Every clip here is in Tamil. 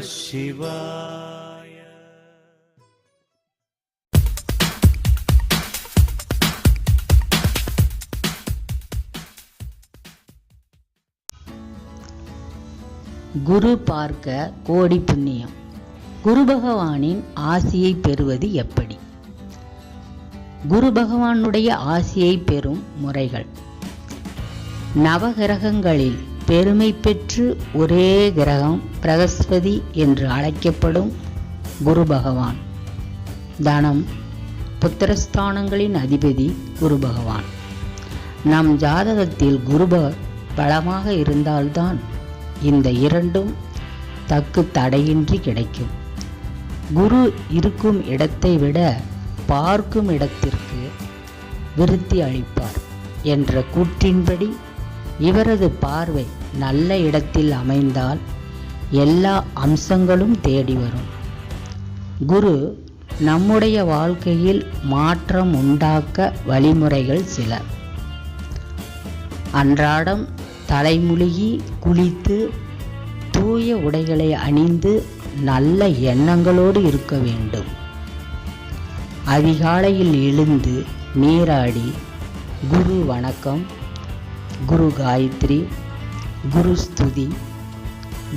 சிவாய. குரு பார்க்க கோடி புண்ணியம். குரு பகவானின் ஆசியை பெறுவது எப்படி? குரு பகவானுடைய ஆசியை பெறும் முறைகள். நவகிரகங்களில் பெருமை பெற்று ஒரே கிரகம் பிரகஸ்பதி என்று அழைக்கப்படும் குரு பகவான். தனம் புத்திரஸ்தானங்களின் அதிபதி குரு பகவான். நம் ஜாதகத்தில் குருப பலமாக இருந்தால்தான் இந்த இரண்டும் தக்கு தடையின்றி கிடைக்கும். குரு இருக்கும் இடத்தை விட பார்க்கும் இடத்திற்கு விருத்தி அளிப்பார் என்ற கூற்றின்படி இவரது பார்வை நல்ல இடத்தில் அமைந்தால் எல்லா அம்சங்களும் தேடி வரும். குரு நம்முடைய வாழ்க்கையில் மாற்றம் உண்டாக்க வழிமுறைகள் சில. அன்றாடம் தலைமுழுகி குளித்து தூய உடைகளை அணிந்து நல்ல எண்ணங்களோடு இருக்க வேண்டும். அதிகாலையில் எழுந்து நீராடி குரு வணக்கம். குரு காயத்ரி குரு ஸ்துதி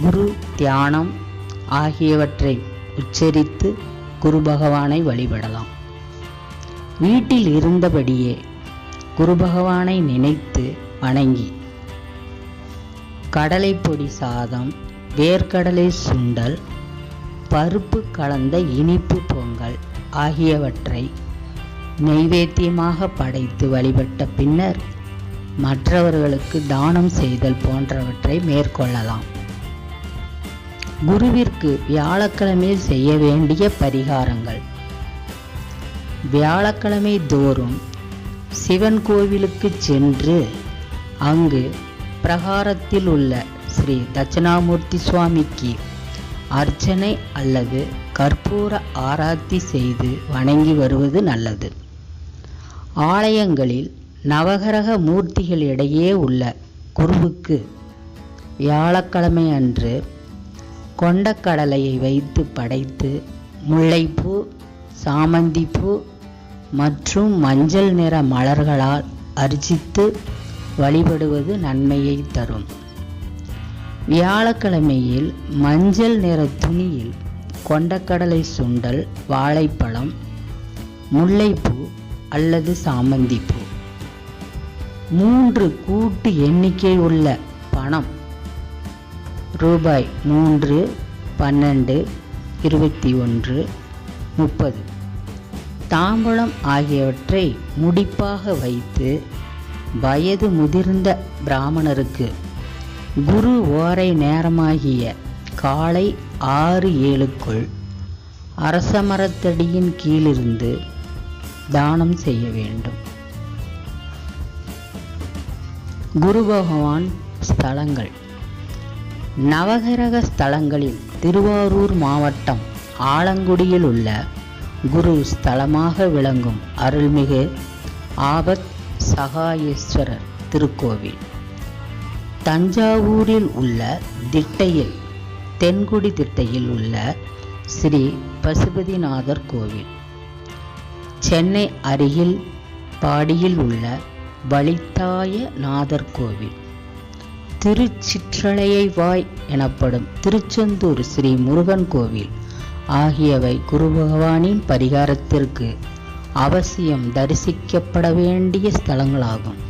குரு தியானம் ஆகியவற்றை உச்சரித்து குரு பகவானை வழிபடலாம். வீட்டில் இருந்தபடியே குரு பகவானை நினைத்து வணங்கி கடலைப்பொடி சாதம் வேர்க்கடலை சுண்டல் பருப்பு கலந்த இனிப்பு பொங்கல் ஆகியவற்றை நைவேத்தியமாக படைத்து வழிபட்ட பின்னர் மற்றவர்களுக்கு தானம் செய்தல் போன்றவற்றை மேற்கொள்ளலாம். குருவிற்கு வியாழக்கிழமை செய்ய வேண்டிய பரிகாரங்கள். வியாழக்கிழமை தோறும் சிவன் கோவிலுக்கு சென்று அங்கு பிரகாரத்தில் உள்ள ஸ்ரீ தட்சிணாமூர்த்தி சுவாமிக்கு அர்ச்சனை அல்லது கற்பூர ஆராத்தி செய்து வணங்கி வருவது நல்லது. ஆலயங்களில் நவகிரக மூர்த்திகளிடையே உள்ள குருவுக்கு வியாழக்கிழமை அன்று கொண்டக்கடலையை வைத்து படைத்து முல்லைப்பூ சாமந்திப்பூ மற்றும் மஞ்சள் நிற மலர்களால் அர்ச்சித்து வழிபடுவது நன்மையை தரும். வியாழக்கிழமையில் மஞ்சள் நிற துணியில் கொண்டக்கடலை சுண்டல் வாழைப்பழம் முல்லைப்பூ அல்லது சாமந்திப்பூ. மூன்று கூட்டு எண்ணிக்கை உள்ள பணம். ரூபாய் மூன்று பன்னெண்டு இருபத்தி ஒன்று முப்பது. தாம்பூலம் ஆகியவற்றை முடிப்பாக வைத்து வயது முதிர்ந்த பிராமணருக்கு குரு ஓரை நேரமாகிய காலை ஆறு ஏழுக்குள் அரசமரத்தடியின் கீழிருந்து தானம் செய்ய வேண்டும். குரு பகவான் ஸ்தலங்கள். நவகிரக ஸ்தலங்களில் திருவாரூர் மாவட்டம் ஆலங்குடியில் உள்ள குரு ஸ்தலமாக விளங்கும் அருள்மிகு ஆபத் சகாயேஸ்வரர் திருக்கோவில். தஞ்சாவூரில் உள்ள திட்டையில் தென்குடி திட்டையில் உள்ள ஸ்ரீ பசுபதிநாதர் கோவில். சென்னை அருகில் பாடியில் உள்ள வலித்தாய நாதர் கோவில். திருச்சிற்றலையை வாய் எனப்படும் திருச்செந்தூர் ஸ்ரீ முருகன் கோவில் ஆகியவை குரு பகவானின் பரிகாரத்திற்கு அவசியம் தரிசிக்கப்பட வேண்டிய ஸ்தலங்களாகும்.